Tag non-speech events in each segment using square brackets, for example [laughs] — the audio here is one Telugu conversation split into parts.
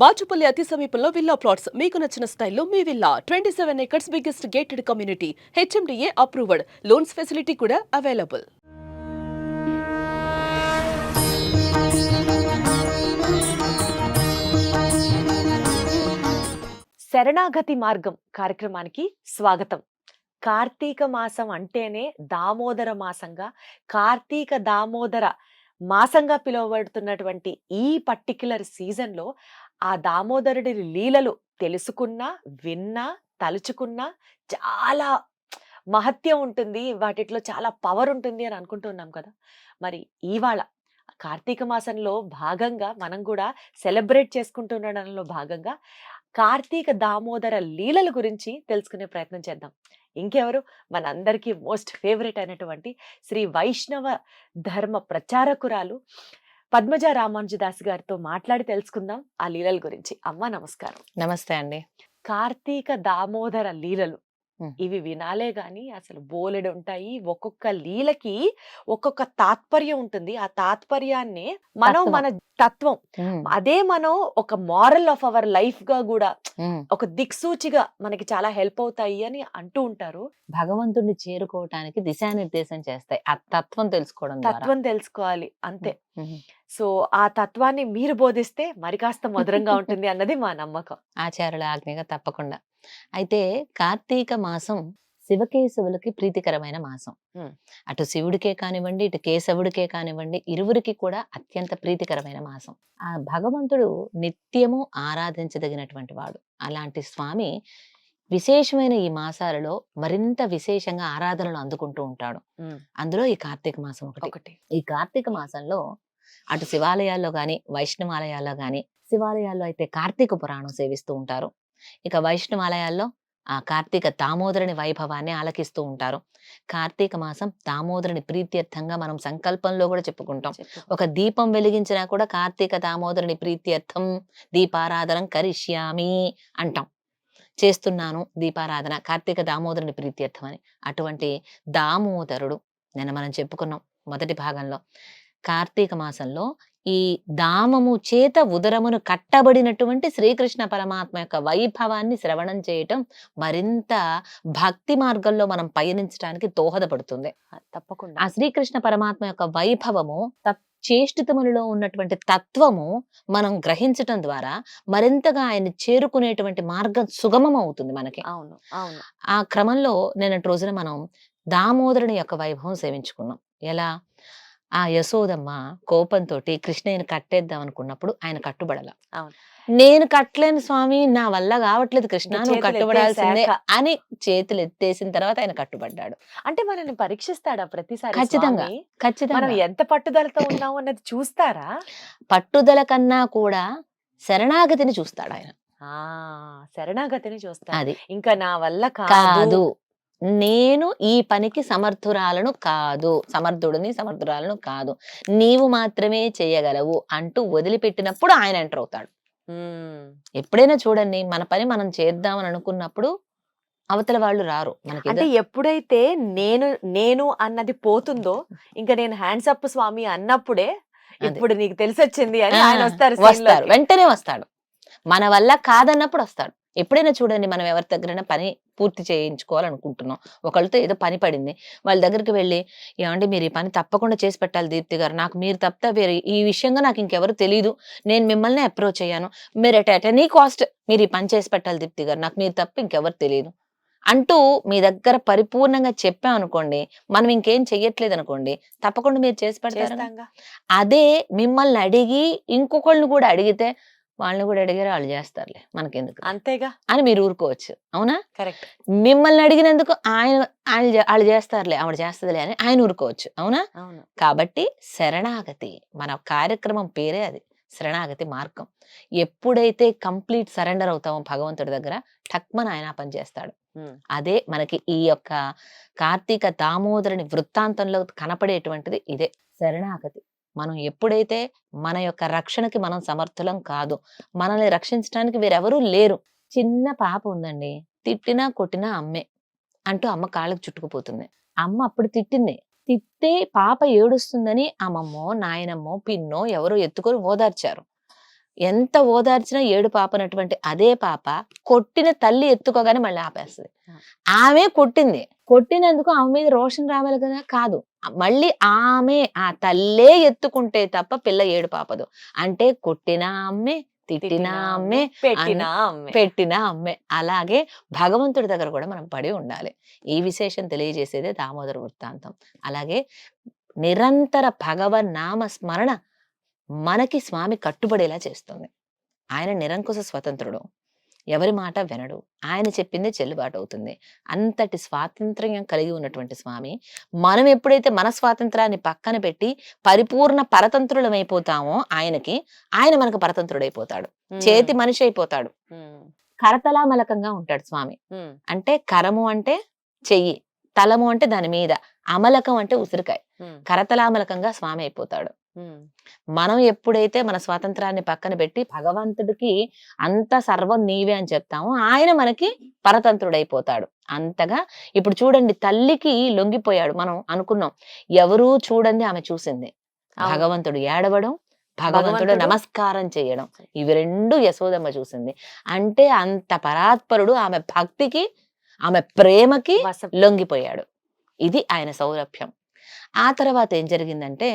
బాచుపల్లి అతి సమీపంలో విల్లా ప్లాట్స్. మీకు నచ్చిన స్టైల్లో మీ villa. Twenty seven acres biggest gated community HMDA approved loans facility కూడా అవైలబుల్ శరణాగతి మార్గం కార్యక్రమానికి స్వాగతం. కార్తీక మాసం అంటేనే దామోదర మాసంగా కార్తీక దామోదర మాసంగా పిలువబడుతున్నటువంటి ఈ పర్టిక్యులర్ సీజన్లో ఆ దామోదరుడి లీలలు తెలుసుకున్నా విన్నా తలుచుకున్నా చాలా మహత్యం ఉంటుంది. వాటిట్లో చాలా పవర్ ఉంటుంది అని అనుకుంటున్నాం కదా! మరి ఇవాళ కార్తీక మాసంలో భాగంగా మనం కూడా సెలబ్రేట్ చేసుకుంటుండడంలో భాగంగా కార్తీక దామోదర లీలల గురించి తెలుసుకునే ప్రయత్నం చేద్దాం. ఇంకెవరు? మనందరికీ మోస్ట్ ఫేవరెట్ అయినటువంటి శ్రీ వైష్ణవ ధర్మ ప్రచారకురాలు పద్మజ రామానుజదాస్ గారితో మాట్లాడి తెలుసుకుందాం. ఆ లీలల గురించి. అమ్మ నమస్కారం. నమస్తే అండి. కార్తీక దామోదర లీలలు. ఇవి వినాలే గాని అసలు బోలెడు ఉంటాయి. ఒక్కొక్క లీలకి ఒక్కొక్క తాత్పర్యం ఉంటుంది. ఆ తాత్పర్యాన్ని మనం. మన తత్వం. అదే మనం ఒక మారల్ ఆఫ్ అవర్ లైఫ్గా కూడా. ఒక దిక్సూచిగా మనకి చాలా హెల్ప్ అవుతాయి అని అంటూ ఉంటారు. భగవంతుడిని చేరుకోవటానికి దిశానిర్దేశం చేస్తాయి. ఆ తత్వం తెలుసుకోవడం తత్వం తెలుసుకోవాలి. అంతే. సో ఆ తత్వాన్ని మీరు బోధిస్తే మరి కాస్త మధురంగా ఉంటుంది [laughs] అన్నది మా నమ్మకం. ఆచార్యుల ఆజ్ఞగా తప్పకుండా. అయితే కార్తీక మాసం శివకేశవులకి ప్రీతికరమైన మాసం. అటు శివుడికే కానివ్వండి ఇటు కేశవుడికే కానివ్వండి ఇరువురికి కూడా అత్యంత ప్రీతికరమైన మాసం. ఆ భగవంతుడు నిత్యము ఆరాధించదగినటువంటి వాడు. అలాంటి స్వామి విశేషమైన ఈ మాసాలలో మరింత విశేషంగా ఆరాధనలు అందుకుంటూ ఉంటాడు. అందులో ఈ కార్తీక మాసం ఒకటి. ఒకటి. ఈ కార్తీక మాసంలో అటు శివాలయాల్లో గాని వైష్ణవాలయాల్లో గాని శివాలయాల్లో అయితే కార్తీక పురాణం సేవిస్తూ ఉంటారు. ఇక వైష్ణవాలయాల్లో ఆ కార్తీక దామోదరుని వైభవాన్ని ఆలకిస్తూ ఉంటారు. కార్తీక మాసం దామోదరుని ప్రీత్యర్థంగా మనం సంకల్పంలో కూడా చెప్పుకుంటాం. చెప్పు. ఒక దీపం వెలిగించినా కూడా కార్తీక దామోదరుని ప్రీత్యర్థం దీపారాధనం కరిష్యామి అంటాం. చేస్తున్నాను దీపారాధన కార్తీక దామోదరుని ప్రీత్యర్థం అని. అటువంటి దామోదరుడు నిన్న మనం చెప్పుకున్నాం మొదటి భాగంలో. కార్తీక మాసంలో ఈ దామము చేత ఉదరమును కట్టబడినటువంటి శ్రీకృష్ణ పరమాత్మ యొక్క వైభవాన్ని శ్రవణం చేయటం మరింత భక్తి మార్గంలో మనం పయనించడానికి దోహదపడుతుంది. తప్పకుండా. ఆ శ్రీకృష్ణ పరమాత్మ యొక్క వైభవము చేష్టితములలో ఉన్నటువంటి తత్వము మనం గ్రహించటం ద్వారా మరింతగా ఆయన చేరుకునేటువంటి మార్గం సుగమం అవుతుంది మనకి. అవును అవును. ఆ క్రమంలో నిన్నటి రోజున మనం దామోదరుని యొక్క వైభవం సేవించుకున్నాం. ఎలా? ఆ యశోదమ్మ కోపంతో కృష్ణయ్యని కట్టేద్దాం అనుకున్నప్పుడు ఆయన కట్టుబడల. నేను కట్టలేను స్వామి నా వల్ల కావట్లేదు కృష్ణ నువ్వు కట్టుబడాల్సిందే. అని చేతులు ఎత్తేసిన తర్వాత ఆయన కట్టుబడ్డాడు అంటే మనల్ని పరీక్షిస్తాడా ప్రతిసారి ఖచ్చితంగా. స్వామి? మనం ఖచ్చితంగా ఎంత పట్టుదలతో ఉన్నాం అన్నది చూస్తారా పట్టుదల కన్నా కూడా శరణాగతిని చూస్తాడు ఆయన ఆ శరణాగతిని చూస్తా అది ఇంకా నా వల్ల కాదు నేను ఈ పనికి సమర్థురాలను కాదు. సమర్థుడిని సమర్థురాలను కాదు. నీవు మాత్రమే చేయగలవు అంటూ వదిలిపెట్టినప్పుడు ఆయన ఎంటర్ అవుతాడు. ఎప్పుడైనా చూడండి మన పని మనం చేద్దామని అనుకున్నప్పుడు అవతల వాళ్ళు రారు. మనకి అంటే ఎప్పుడైతే నేను నేను అన్నది పోతుందో ఇంకా నేను హ్యాండ్స్ అప్ స్వామి అన్నప్పుడే. ఇప్పుడు నీకు తెలిసి వచ్చింది అని ఆయన వస్తారు వస్తారు. వెంటనే వస్తాడు. మన వల్ల కాదన్నప్పుడు వస్తాడు. ఎప్పుడైనా చూడండి మనం ఎవరి దగ్గరైనా పని పూర్తి చేయించుకోవాలనుకుంటున్నాం. ఒకళ్ళతో ఏదో పని పడింది. వాళ్ళ దగ్గరికి వెళ్ళి ఏమంటే మీరు ఈ పని తప్పకుండా చేసి పెట్టాలి దీప్తి గారు. నాకు మీరు తప్ప వేరే ఈ విషయంగా నాకు ఇంకెవరు తెలియదు నేను మిమ్మల్ని అప్రోచ్ అయ్యాను. మీరు ఎట్ ఎనీ కాస్ట్ మీరు ఈ పని చేసి పెట్టాలి దీప్తి గారు. నాకు మీరు తప్ప ఇంకెవరు తెలియదు అంటూ మీ దగ్గర పరిపూర్ణంగా చెప్పాం అనుకోండి మనం ఇంకేం చెయ్యట్లేదు అనుకోండి తప్పకుండా మీరు చేసి పెడతారు అదే మిమ్మల్ని అడిగి ఇంకొకళ్ళని కూడా అడిగితే వాళ్ళని కూడా అడిగారు వాళ్ళు చేస్తారులే మనకెందుకు? అంతేగా. అని మీరు ఊరుకోవచ్చు. అవునా? కరెక్ట్. మిమ్మల్ని అడిగినందుకు ఆయన ఆయన వాళ్ళు చేస్తారులే ఆవిడ చేస్తుందిలే అని ఆయన ఊరుకోవచ్చు. అవునా? అవును. కాబట్టి శరణాగతి మన కార్యక్రమం పేరే అది శరణాగతి మార్గం. ఎప్పుడైతే కంప్లీట్ సరెండర్ అవుతామో భగవంతుడి దగ్గర టక్మన్ ఆయన పని చేస్తాడు. అదే మనకి ఈ యొక్క కార్తీక దామోదరుని వృత్తాంతంలో కనపడేటువంటిది ఇదే శరణాగతి. మనం ఎప్పుడైతే మన యొక్క రక్షణకి మనం సమర్థులం కాదు మనల్ని రక్షించడానికి వేరెవరూ లేరు. చిన్న పాప ఉందండి. తిట్టినా కొట్టినా అమ్మే అంటూ అమ్మ కాళ్ళకి చుట్టుకుపోతుంది. అమ్మ అప్పుడు తిట్టింది. తిట్టే పాప ఏడుస్తుందని అమ్మమ్మో నాయనమ్మో పిన్నో ఎవరో ఎత్తుకొని ఓదార్చారు. ఎంత ఓదార్చినా ఏడు పాపనటువంటి అదే పాప కొట్టిన తల్లి ఎత్తుకోగానే మళ్ళీ ఆపేస్తుంది. ఆమె కొట్టింది. కొట్టినందుకు ఆమె మీద రోషన్ రావాలి కదా? కాదు. మళ్ళీ ఆమె ఆ తల్లే ఎత్తుకుంటే తప్ప పిల్ల ఏడు పాపదు. అంటే కొట్టిన అమ్మే తిట్టిన అమ్మే పెట్టిన అమ్మే పెట్టిన అమ్మే అలాగే భగవంతుడి దగ్గర కూడా మనం పడి ఉండాలి. ఈ విశేషం తెలియజేసేదే దామోదర వృత్తాంతం. అలాగే నిరంతర భగవన్ నామ స్మరణ మనకి స్వామి కట్టుబడేలా చేస్తుంది. ఆయన నిరంకుశ స్వతంత్రుడు. ఎవరి మాట వినడు. ఆయన చెప్పిందే చెల్లుబాటు అవుతుంది అంతటి స్వాతంత్ర్యం కలిగి ఉన్నటువంటి స్వామి మనం ఎప్పుడైతే మన స్వాతంత్రాన్ని పక్కన పెట్టి పరిపూర్ణ పరతంత్రులమైపోతామో ఆయనకి ఆయన మనకు పరతంత్రుడైపోతాడు. చేతి మనిషి అయిపోతాడు. కరతలామలకంగా ఉంటాడు స్వామి. అంటే కరము అంటే చెయ్యి తలము అంటే దాని మీద అమలకం అంటే ఉసిరికాయ. కరతలామలకంగా స్వామి అయిపోతాడు. మనం ఎప్పుడైతే మన స్వాతంత్రాన్ని పక్కన పెట్టి భగవంతుడికి అంత సర్వం నీవే అని చెప్తామో ఆయన మనకి పరతంత్రుడైపోతాడు. అంతగా ఇప్పుడు చూడండి తల్లికి లొంగిపోయాడు మనం అనుకున్నాం. ఎవరూ చూడండి ఆమె చూసింది. భగవంతుడు ఏడవడం భగవంతుడు నమస్కారం చేయడం. ఇవి రెండు యశోదమ్మ చూసింది. అంటే అంత పరాత్పరుడు ఆమె భక్తికి ఆమె ప్రేమకి లొంగిపోయాడు. ఇది ఆయన సౌరభ్యం ఆ తర్వాత ఏం జరిగిందంటే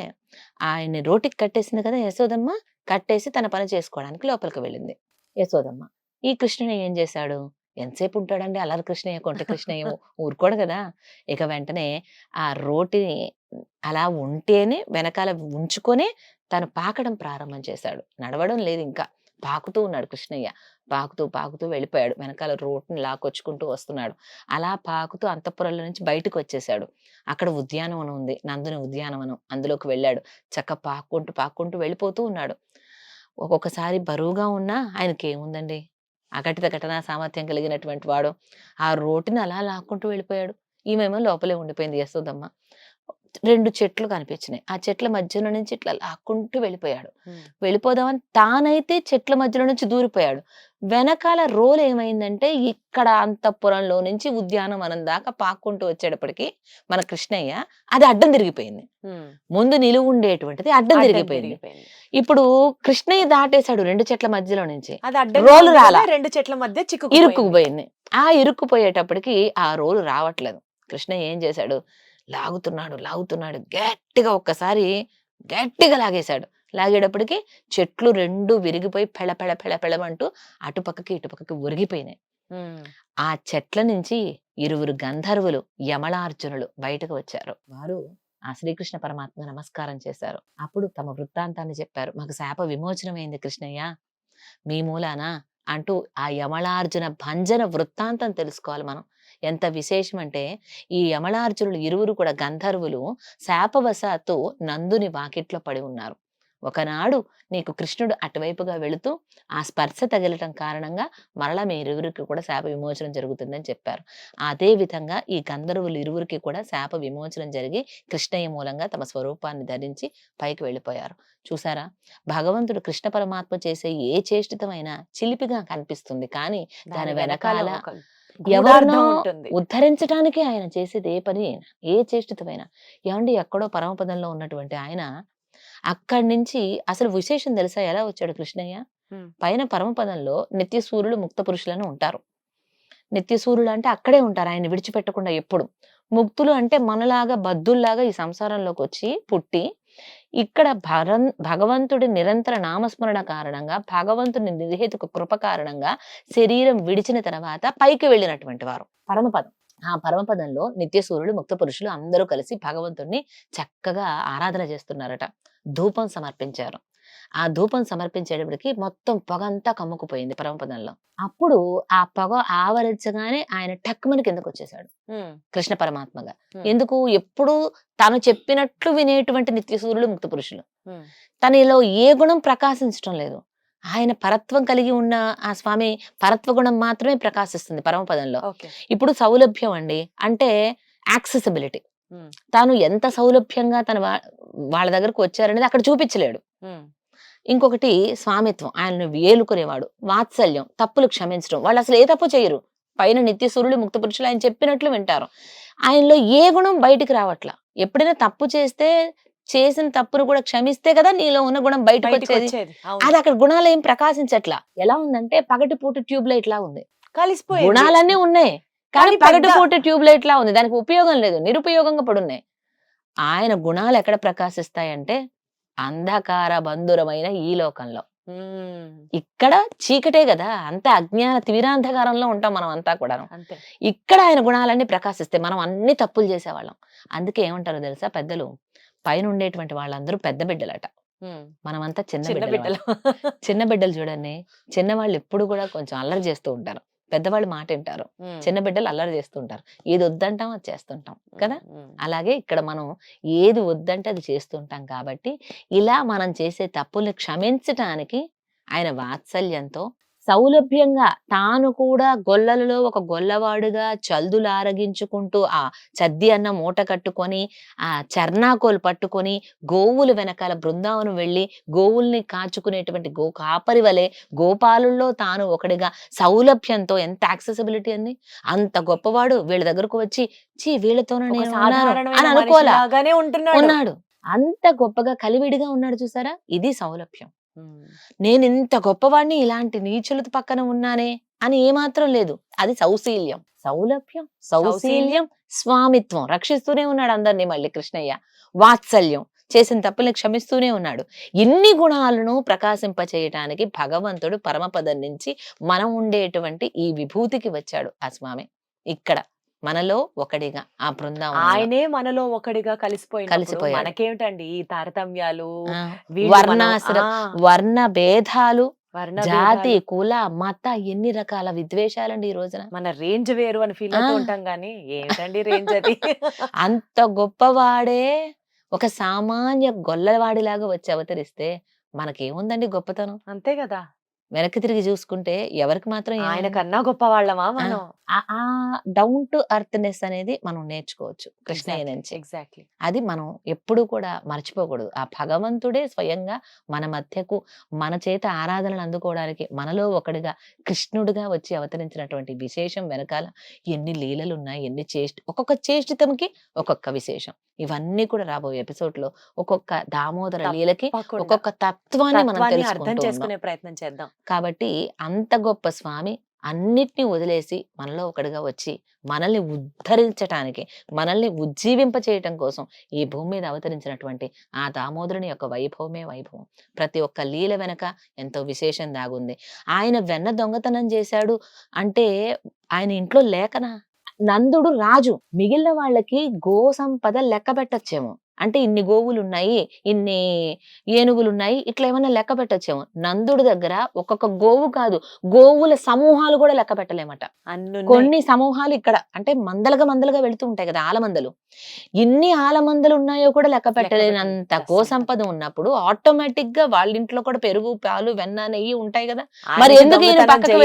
ఆయన్ని రోటికి కట్టేసింది కదా యశోదమ్మ కట్టేసి తన పని చేసుకోవడానికి లోపలికి వెళ్ళింది. యశోదమ్మ ఈ కృష్ణుని ఏం చేశాడు? ఎంతసేపు ఉంటాడండి అల్లరి కృష్ణయ్య కొంట కృష్ణయ్య? ఊరుకోడు కదా! ఇక వెంటనే ఆ రోటిని అలా ఉంటేనే వెనకాల ఉంచుకొని తను పాకడం ప్రారంభం చేశాడు. నడవడం లేదు ఇంకా. పాకుతూ ఉన్నాడు కృష్ణయ్య. పాకుతూ పాకుతూ వెళ్ళిపోయాడు. వెనకాల రోడ్ని లాకొచ్చుకుంటూ వస్తున్నాడు. అలా పాకుతూ అంతఃపురంలో నుంచి బయటకు వచ్చేసాడు అక్కడ ఉద్యానవనం ఉంది. నందుని ఉద్యానవనం అందులోకి వెళ్ళాడు. చక్క పాక్కుంటూ పాక్కుంటూ వెళ్ళిపోతూ ఉన్నాడు. ఒక్కొక్కసారి బరువుగా ఉన్నా ఆయనకి ఏముందండి? అఘటిత ఘటనా సామర్థ్యం కలిగినటువంటి వాడు ఆ రోటిని అలా లాక్కుంటూ వెళ్ళిపోయాడు. ఈమెమో లోపలే ఉండిపోయింది. యశోదమ్మ రెండు చెట్లు కనిపించినాయి. ఆ చెట్ల మధ్యలో నుంచి ఇట్లా లాక్కుంటూ వెళ్ళిపోయాడు. వెళ్ళిపోదామని తానైతే చెట్ల మధ్యలో నుంచి దూరిపోయాడు. వెనకాల రోల్ ఏమైందంటే ఇక్కడ అంతఃపురంలో నుంచి ఉద్యానవనం దాకా పాక్కుంటూ వచ్చేటప్పటికి మన కృష్ణయ్య అది అడ్డం తిరిగిపోయింది. ముందు నిలువు ఉండేటువంటిది అడ్డం తిరిగిపోయింది. ఇప్పుడు కృష్ణయ్య దాటేశాడు రెండు చెట్ల మధ్యలో నుంచి. రోలు రాలా. రెండు చెట్ల మధ్య చిక్కు ఇరుక్కుపోయింది. ఆ ఇరుక్కుపోయేటప్పటికి ఆ రోలు రావట్లేదు. కృష్ణయ్య ఏం చేశాడు? లాగుతున్నాడు లాగుతున్నాడు. గట్టిగా ఒక్కసారి గట్టిగా లాగేశాడు. లాగేటప్పటికి చెట్లు రెండు విరిగిపోయి పెళ పెళ పెళ పెళమంటూ అటుపక్కకి ఇటుపక్కకి ఉరిగిపోయినాయి ఆ చెట్ల నుంచి ఇరువురు గంధర్వులు యమలార్జునులు బయటకు వచ్చారు. వారు ఆ శ్రీకృష్ణ పరమాత్మ నమస్కారం చేశారు. అప్పుడు తమ వృత్తాంతాన్ని చెప్పారు. మాకు శాప విమోచనమైంది కృష్ణయ్య. మీ మూలాన అంటూ ఆ యమలార్జున భంజన వృత్తాంతం తెలుసుకోవాలి మనం. ఎంత విశేషం అంటే ఈ యమళార్జునులు ఇరువురు కూడా గంధర్వులు శాపవశాత్తు నందుని వాకిట్లో పడి ఉన్నారు. ఒకనాడు నీకు కృష్ణుడు అటువైపుగా వెళుతూ ఆ స్పర్శ తగిలటం కారణంగా మరలా మీ ఇరువురికి కూడా శాప విమోచనం జరుగుతుందని చెప్పారు. అదే విధంగా ఈ గంధర్వులు ఇరువురికి కూడా శాప విమోచనం జరిగి కృష్ణయ్య మూలంగా తమ స్వరూపాన్ని ధరించి పైకి వెళ్ళిపోయారు. చూసారా? భగవంతుడు కృష్ణ పరమాత్మ చేసే ఏ చేష్టితమైన చిలిపిగా కనిపిస్తుంది. కానీ దాని వెనకాల ఎవరినో ఉద్ధరించడానికి ఆయన చేసేది ఏ పని అయినా ఏ చేష్టితమైనా. ఏమండి? ఎక్కడో పరమపదంలో ఉన్నటువంటి ఆయన అక్కడి నుంచి అసలు విశేషం తెలుసా? ఎలా వచ్చాడు కృష్ణయ్య. పైన పరమపదంలో నిత్య సూర్యులు ముక్త పురుషులను ఉంటారు. నిత్య సూర్యులు అంటే అక్కడే ఉంటారు. ఆయన విడిచిపెట్టకుండా ఎప్పుడు. ముక్తులు అంటే మనలాగా బద్దుల్లాగా ఈ సంసారంలోకి వచ్చి పుట్టి ఇక్కడ భరన్ భగవంతుడి నిరంతర నామస్మరణ కారణంగా భగవంతుడి నిర్హేతుక కృప కారణంగా శరీరం విడిచిన తర్వాత పైకి వెళ్ళినటువంటి వారు. పరమపదం. ఆ పరమపదంలో నిత్య సూర్యుడు ముక్త పురుషులు అందరూ కలిసి భగవంతుణ్ణి చక్కగా ఆరాధన చేస్తున్నారట. ధూపం సమర్పించారు. ఆ ధూపం సమర్పించేటప్పటికి మొత్తం పొగ అంతా కమ్ముకుపోయింది పరమపదంలో. అప్పుడు ఆ పొగ ఆవరించగానే ఆయన టక్కుమని కిందకు వచ్చేసాడు. కృష్ణ పరమాత్మగా. ఎందుకు? ఎప్పుడు తాను చెప్పినట్లు వినేటువంటి నిత్య సూర్యులు ముక్త పురుషులు. తనలో ఏ గుణం ప్రకాశించడం లేదు. ఆయన పరత్వం కలిగి ఉన్న ఆ స్వామి పరత్వ గుణం మాత్రమే ప్రకాశిస్తుంది పరమపదంలో. ఇప్పుడు సౌలభ్యం అండి. అంటే యాక్సెసిబిలిటీ. తాను ఎంత సౌలభ్యంగా తన వాళ్ళ దగ్గరకు వచ్చారనేది అక్కడ చూపించలేడు. ఇంకొకటి స్వామిత్వం. ఆయనను వేలుకునేవాడు. వాత్సల్యం. తప్పులు క్షమించడం. వాళ్ళు అసలు ఏ తప్పు చేయరు. పైన నిత్య సూర్యుడు ముక్త పురుషులు ఆయన చెప్పినట్లు వింటారు. ఆయనలో ఏ గుణం బయటికి రావట్లా. ఎప్పుడైనా తప్పు చేస్తే చేసిన తప్పును కూడా క్షమిస్తే కదా నీలో ఉన్న గుణం బయటకు వచ్చేది. అది అక్కడ గుణాలు ఏం ప్రకాశించట్లా? ఎలా ఉందంటే పగటి పూట ట్యూబ్ లైట్ లా ఉంది. కలిసిపోయింది. గుణాలన్నీ ఉన్నాయి. కానీ పగటి పూట ట్యూబ్ లైట్ లా ఉంది. దానికి ఉపయోగం లేదు. నిరుపయోగంగా పడున్నాయి. ఆయన గుణాలు ఎక్కడ ప్రకాశిస్తాయంటే అంధకార బంధురమైన ఈ లోకంలో. ఇక్కడ చీకటే కదా. అంత అజ్ఞాన తీరాంధకారంలో ఉంటాం మనం అంతా కూడా ఇక్కడ ఆయన గుణాలన్నీ ప్రకాశిస్తే మనం అన్ని తప్పులు చేసేవాళ్ళం. అందుకే ఏమంటారో తెలుసా పెద్దలు? పైన ఉండేటువంటి వాళ్ళందరూ పెద్ద బిడ్డలట. మనమంతా చిన్న చిన్న బిడ్డలు. చిన్న బిడ్డలు చూడండి చిన్నవాళ్ళు ఎప్పుడు కూడా కొంచెం అల్లరి చేస్తూ ఉంటారు. పెద్దవాళ్ళు మాట వింటారు. చిన్న బిడ్డలు అల్లరి చేస్తుంటారు ఏది వద్దంటాం అది చేస్తుంటాం. కదా? అలాగే ఇక్కడ మనం ఏది వద్దంటే అది చేస్తుంటాం కాబట్టి ఇలా మనం చేసే తప్పుల్ని క్షమించటానికి ఆయన వాత్సల్యంతో సౌలభ్యంగా తాను కూడా గొల్లలలో ఒక గొల్లవాడుగా చల్దులు ఆరగించుకుంటూ ఆ చద్ది అన్న మూట కట్టుకొని ఆ చర్నాకోలు పట్టుకొని గోవులు వెనకాల బృందావనం వెళ్ళి గోవుల్ని కాచుకునేటువంటి గో కాపరి వలె గోపాలుల్లో తాను ఒకడిగా సౌలభ్యంతో ఎంత యాక్సెసిబిలిటీ అంది అంత గొప్పవాడు వీళ్ళ దగ్గరకు వచ్చి చీ వీళ్ళతోనే ఒక నేను ఉన్నాను" సాధారణమైన అని అనుకోలే ఉంటున్నాడు. ఉన్నాడు. అంత గొప్పగా కలివిడిగా ఉన్నాడు చూసారా? ఇది సౌలభ్యం. నేను ఇంత గొప్పవాడిని ఇలాంటి నీచులతో పక్కన ఉన్నానే అని ఏమాత్రం లేదు. అది సౌశీల్యం. సౌలభ్యం సౌశీల్యం స్వామిత్వం. రక్షిస్తూనే ఉన్నాడు అందరినీ మళ్ళీ కృష్ణయ్య. వాత్సల్యం. చేసిన తప్పుల్ని క్షమిస్తూనే ఉన్నాడు. ఇన్ని గుణాలను ప్రకాశింపచేయటానికి భగవంతుడు పరమపదం నుంచి మనం ఉండేటువంటి ఈ విభూతికి వచ్చాడు ఆ స్వామి. ఇక్కడ. మనలో ఒకడిగా ఆ బృందావనం ఆయనే మనలో ఒకడిగా కలిసిపోయి కలిసిపోయాడు. మనకేమిటండి ఈ తారతమ్యాలు? వర్ణాశ్ర వర్ణ భేదాలు జాతి. కుల మత ఎన్ని రకాల విద్వేషాలండి ఈ రోజున? మన రేంజ్ వేరు అని ఫీల్ అవుతూ. ఉంటాం గానీ ఏమిటండి రేంజ్ అది? [laughs] అంత గొప్పవాడే ఒక సామాన్య గొల్లవాడిలాగా వచ్చి అవతరిస్తే మనకేముందండి గొప్పతనం? అంతే కదా. వెనక్కి తిరిగి చూసుకుంటే ఎవరికి మాత్రం? ఆయన కన్నా గొప్ప వాళ్ళమా మనం? ఆ- ఆ డౌన్ టు అర్త్నెస్ అనేది మనం నేర్చుకోవచ్చు కృష్ణయ్య నుంచి. ఎగ్జాక్ట్లీ. అది మనం ఎప్పుడూ కూడా మర్చిపోకూడదు. ఆ భగవంతుడే స్వయంగా మన మధ్యకు మన చేత ఆరాధనలు అందుకోవడానికి మనలో ఒకడిగా కృష్ణుడిగా వచ్చి అవతరించినటువంటి విశేషం వెనకాల ఎన్ని లీలలు ఉన్నాయి ఎన్ని చేష్ట ఒక్కొక్క చేష్టితంకి ఒక్కొక్క విశేషం. ఇవన్నీ కూడా రాబోయే ఎపిసోడ్లో ఒక్కొక్క దామోదర లీలకి ఒక్కొక్క తత్వాన్ని మనం అర్థం. చేసుకునే ప్రయత్నం చేద్దాం. కాబట్టి అంత గొప్ప స్వామి అన్నిటినీ వదిలేసి మనలో ఒకడిగా వచ్చి మనల్ని ఉద్ధరించటానికి మనల్ని ఉజ్జీవింప చేయటం కోసం ఈ భూమి మీద అవతరించినటువంటి ఆ దామోదరుని యొక్క వైభవమే వైభవం. ప్రతి ఒక్క లీల వెనక ఎంతో విశేషం దాగుంది. ఆయన వెన్న దొంగతనం చేశాడు అంటే ఆయన ఇంట్లో లేకనా? నందుడు రాజు. మిగిలిన వాళ్ళకి గో సంపద లెక్క పెట్టచ్చేమో. అంటే ఇన్ని గోవులు ఉన్నాయి ఇన్ని ఏనుగులు ఉన్నాయి ఇట్లా ఏమన్నా లెక్క పెట్టచ్చేమో. నందుడి దగ్గర ఒక్కొక్క గోవు కాదు గోవుల సమూహాలు కూడా లెక్క పెట్టలేమట. కొన్ని సమూహాలు ఇక్కడ అంటే మందలుగా మందలుగా వెళుతూ ఉంటాయి కదా ఆలమందలు. ఎన్ని ఆలమందలు ఉన్నాయో కూడా లెక్క పెట్టలేనంత పెట్టలేనంత గో సంపద ఉన్నప్పుడు ఆటోమేటిక్గా వాళ్ళ ఇంట్లో కూడా పెరుగు పాలు వెన్న నెయ్యి ఉంటాయి కదా. మరి ఎందుకు ఈయన పక్కకు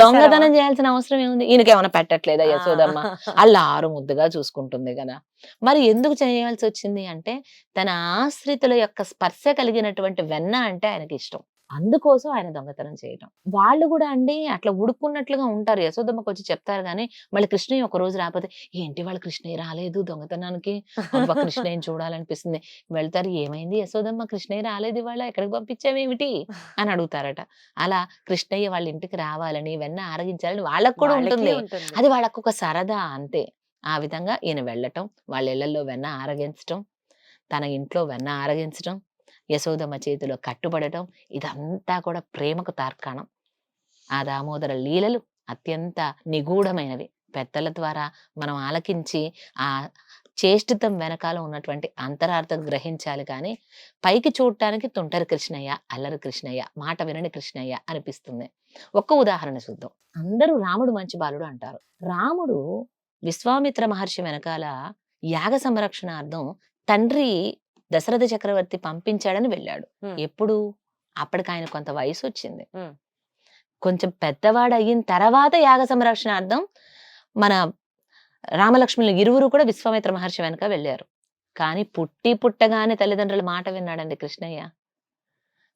దొంగతనం చేయాల్సిన అవసరం ఏముంది? ఈయనకి ఏమైనా పెట్టట్లేదా యశోదమ్మ? [laughs] అల్లారు ముద్దుగా చూసుకుంటుంది కదా. మరి ఎందుకు చేయాల్సి వచ్చింది అంటే తన ఆశ్రితుల యొక్క స్పర్శ కలిగినటువంటి వెన్న అంటే ఆయనకి ఇష్టం అందుకోసం ఆయన దొంగతనం చేయటం. వాళ్ళు కూడా అండి అట్లా ఉడుకున్నట్లుగా ఉంటారు. యశోదమ్మకి వచ్చి చెప్తారు కానీ మళ్ళీ కృష్ణయ్య ఒక రోజు రాకపోతే ఏంటి వాళ్ళు కృష్ణయ్య రాలేదు దొంగతనానికి? కృష్ణయ్యని చూడాలనిపిస్తుంది. వెళ్తారు. ఏమైంది యశోదమ్మ? కృష్ణయ్య రాలేదు ఇవాళ. ఎక్కడికి పంపించావేమిటి? అని అడుగుతారట. అలా కృష్ణయ్య వాళ్ళ ఇంటికి రావాలని వెన్న ఆరగించాలని వాళ్ళకు కూడా ఉంటుంది. అది వాళ్ళకు ఒక సరదా అంతే. ఆ విధంగా ఈయన వెళ్ళటం వాళ్ళ ఇళ్ళలో వెన్న ఆరగించటం తన ఇంట్లో వెన్న ఆరగించటం యశోదమ్మ చేతిలో కట్టుబడటం ఇదంతా కూడా ప్రేమకు తార్కాణం. ఆ దామోదర లీలలు అత్యంత నిగూఢమైనవి. పెద్దల ద్వారా మనం ఆలకించి ఆ చేష్టితం వెనకాల ఉన్నటువంటి అంతరార్థం గ్రహించాలి కానీ పైకి చూడటానికి తుంటరి కృష్ణయ్య అల్లరి కృష్ణయ్య మాట వినని కృష్ణయ్య అనిపిస్తుంది. ఒక్క ఉదాహరణ చూద్దాం. అందరూ రాముడు మంచి బాలుడు అంటారు. రాముడు విశ్వామిత్ర మహర్షి వెనకాల యాగ సంరక్షణార్థం తండ్రి దశరథ చక్రవర్తి పంపించాడని వెళ్ళాడు. ఎప్పుడు? అప్పటికి ఆయన కొంత వయసు వచ్చింది. కొంచెం పెద్దవాడు అయిన తర్వాత యాగ సంరక్షణార్థం మన రామలక్ష్మణులు ఇరువురు కూడా విశ్వామిత్ర మహర్షి వెనక వెళ్ళారు. కానీ పుట్టి పుట్టగానే తల్లిదండ్రుల మాట విన్నాడండి కృష్ణయ్య.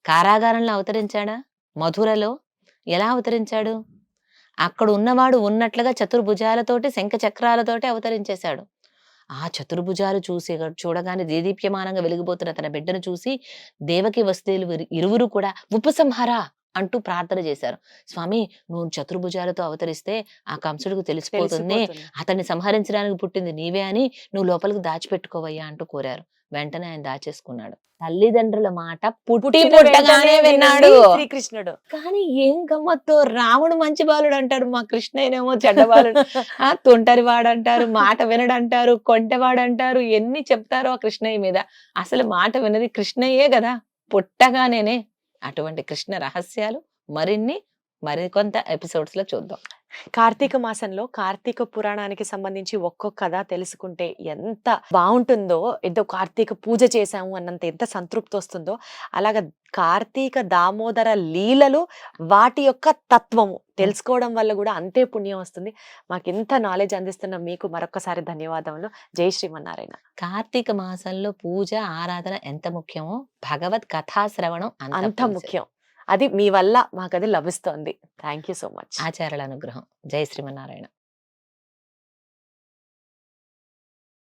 కారాగారంలో అవతరించాడా? మధురలో? ఎలా అవతరించాడు? అక్కడ ఉన్నవాడు ఉన్నట్లుగా చతుర్భుజాలతోటి శంఖ చక్రాలతోటి అవతరించేశాడు. ఆ చతుర్భుజాలు చూసి చూడగానే దేదీప్యమానంగా వెలిగిపోతున్న తన బిడ్డను చూసి దేవకి వస్తువులు ఇరువురు కూడా ఉపసంహార! అంటూ ప్రార్థన చేశారు. స్వామి నువ్వు చతుర్భుజాలతో అవతరిస్తే ఆ కంసుడికి తెలిసిపోతుంది. అతన్ని సంహరించడానికి పుట్టింది నీవే అని నువ్వు లోపలికి దాచిపెట్టుకోవయ్యా అంటూ కోరారు. వెంటనే ఆయన దాచేసుకున్నాడు. తల్లిదండ్రుల మాట పుట్టి పుట్టగానే విన్నాడు. శ్రీకృష్ణుడు. కానీ ఏం గమ్మత్తో? రాముడు మంచి బాలుడు అంటాడు మా కృష్ణయ్యనేమో చెడ్డ బాలుడు. ఆ తుంటరి వాడంటారు మాట వినడంటారు కొంటెవాడంటారు ఎన్ని చెప్తారో ఆ కృష్ణయ్య మీద. అసలు మాట వినది కృష్ణయ్యే కదా పుట్టగానేనే. అటువంటి కృష్ణ రహస్యాలు మరిన్ని మరికొంత ఎపిసోడ్స్లో చూద్దాం. కార్తీక మాసంలో కార్తీక పురాణానికి సంబంధించి ఒక్కొక్క కథ తెలుసుకుంటే ఎంత బాగుంటుందో ఏదో కార్తీక పూజ చేశాము అన్నంత ఎంత సంతృప్తి వస్తుందో అలాగ కార్తీక దామోదర లీలలు వాటి యొక్క తత్వము తెలుసుకోవడం వల్ల కూడా అంతే పుణ్యం వస్తుంది. మాకు ఇంత నాలెడ్జ్ అందిస్తున్న మీకు మరొకసారి ధన్యవాదములు. జై శ్రీమన్నారాయణ. కార్తీక మాసంలో పూజ ఆరాధన ఎంత ముఖ్యమో భగవత్ కథా శ్రవణం అంత అంత ముఖ్యం. అది మీ వల్ల మాకు అది లభిస్తోంది. Thank you so much. ఆచారాల అనుగ్రహం. జై శ్రీమన్నారాయణ.